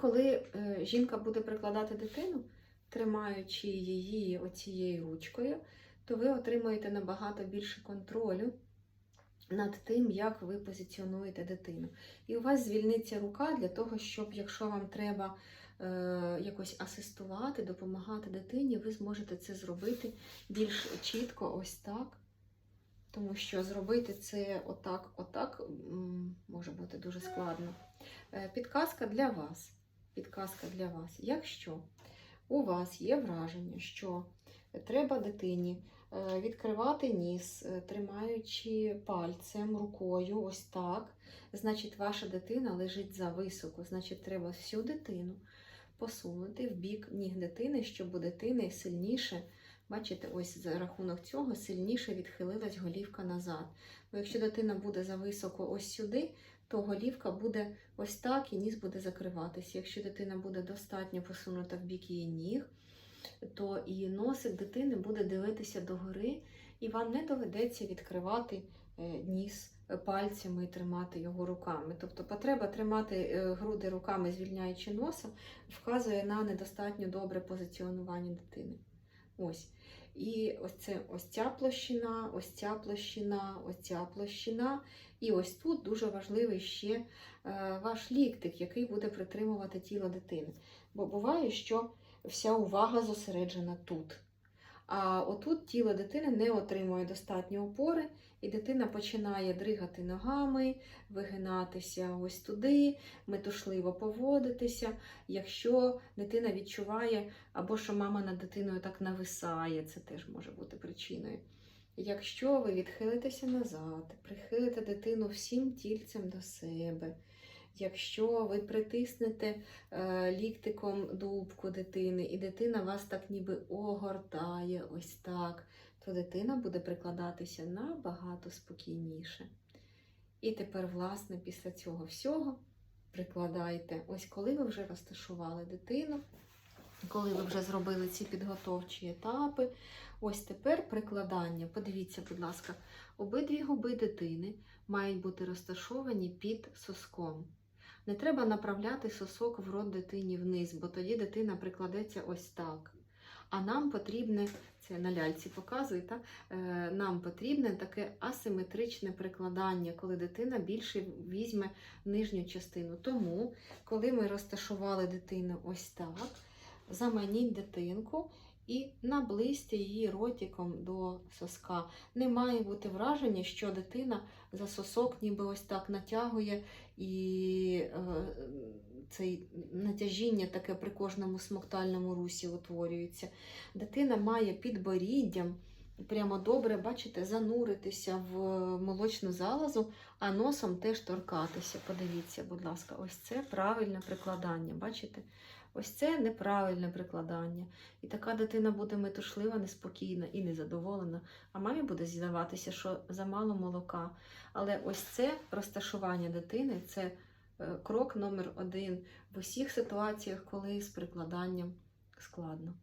коли е, жінка буде прикладати дитину, тримаючи її оцією ручкою, то ви отримаєте набагато більше контролю над тим, як ви позиціонуєте дитину. І у вас звільниться рука для того, щоб, якщо вам треба е, якось асистувати, допомагати дитині, ви зможете це зробити більш чітко, ось так. Тому що зробити це отак, отак може бути дуже складно. Е, Підказка для вас. Підказка для вас. Якщо у вас є враження, що треба дитині е, відкривати ніс, е, тримаючи пальцем, рукою, ось так, значить ваша дитина лежить зависоко, значить треба всю дитину посунути в бік ніг дитини, щоб у дитини сильніше, бачите, ось за рахунок цього сильніше відхилилась голівка назад. Бо якщо дитина буде зависоко ось сюди, то голівка буде ось так і ніс буде закриватися. Якщо дитина буде достатньо посунута в бік її ніг, то і носик дитини буде дивитися догори, і вам не доведеться відкривати е, ніс пальцями і тримати його руками. Тобто потреба тримати е, груди руками, звільняючи носа, вказує на недостатньо добре позиціонування дитини. Ось. І ось це ось ця площина, ось ця площина, ось ця площина. І ось тут дуже важливий ще е, ваш ліктик, який буде притримувати тіло дитини. Бо буває, що вся увага зосереджена тут. А отут тіло дитини не отримує достатньо опори, і дитина починає дригати ногами, вигинатися ось туди, метушливо поводитися. Якщо дитина відчуває, або що мама над дитиною так нависає, це теж може бути причиною. Якщо ви відхилитеся назад, прихилите дитину всім тільцем до себе, якщо ви притиснете е, ліктиком дубку дитини, і дитина вас так ніби огортає ось так, то дитина буде прикладатися набагато спокійніше. І тепер, власне, після цього всього прикладайте, ось коли ви вже розташували дитину, коли ви вже зробили ці підготовчі етапи, ось тепер прикладання. Подивіться, будь ласка, обидві губи дитини мають бути розташовані під соском. Не треба направляти сосок в рот дитині вниз, бо тоді дитина прикладеться ось так. А нам потрібне, це на ляльці показує, так? Е, нам потрібне таке асиметричне прикладання, коли дитина більше візьме нижню частину. Тому, коли ми розташували дитину ось так, заманіть дитинку і наблизьте її ротиком до соска. Не має бути враження, що дитина за сосок ніби ось так натягує, і е, цей натяжіння таке при кожному смоктальному русі утворюється. Дитина має підборіддям. Прямо добре, бачите, зануритися в молочну залозу, а носом теж торкатися. Подивіться, будь ласка, ось це правильне прикладання. Бачите? Ось це неправильне прикладання. І така дитина буде метушлива, неспокійна і незадоволена. А мамі буде здаватися, що замало молока. Але ось це розташування дитини це е, крок номер один в усіх ситуаціях, коли з прикладанням складно.